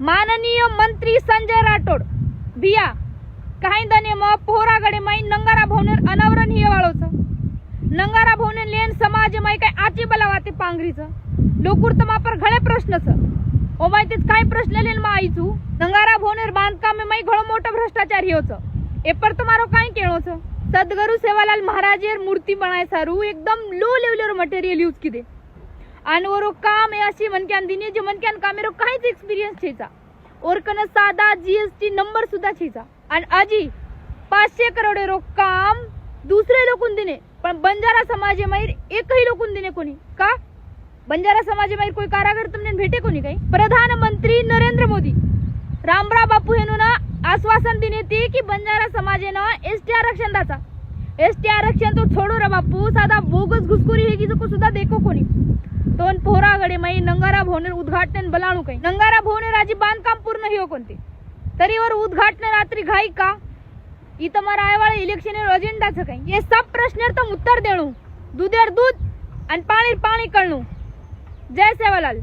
माननीय मंत्री संजय राठोड बिया काही दने मग पोहरागडे माई नंगारा भवनेर अनावरण हे वाळवचं. नंगारा भवने लेन समाज माई काय आची बलावाते पांगरीचं लोकुर तमापर घणे प्रश्नच. ओ माई काय प्रश्न लेन मा आई आईचू? नंगारा भवनेर बांधकाम माई घणो मोठं भ्रष्टाचार ही होचं एपर तुम्हारो काय केळोचं? सद्गुरु सेवालाल महाराजेर मूर्ती बनाय सारू एकदम लो लेवलर मटेरियल यूज किदे. वरो काम हे अशी मनक्यान दिने जे मनक्यान कामेरो काहीच एक्सपिरियन्स छेचा. और कन साधा जीएसटी नंबर सुद्धा छेचा. आणि आजी पाचशे करोड रो काम दुसरे लोकून दिने. पण बंजारा समाजे माहीर एकही लोकून दिने कोणी. का? बंजारा समाजे माहीर कोई कारागर तुमने भेटे कोणी काही? प्रधानमंत्री नरेंद्र मोदी. रामराव बापू हेनु ना आश्वासन दिने ते की बंजारा समाजेनं एस टी आरक्षण दाचा. एस टी आरक्षण तो छोडो रा बापू. साधा बोगस घुसखोरी हे की सुद्धा देखो कोणी. माई नंगारा भवनेर उद्घाटन बलाणू काही. नंगारा भवनेर राजी बांधकाम पूर्ण ही हो कोणते तरी वर उद्घाटन रात्री घाई का? इथं मग रायवाळ इलेक्शन अजेंडाचं काही. हे सब प्रश्न तर उत्तर देणू. दुधेर दूध आणि पाणी पाणी कळणू. जय सेवालाल.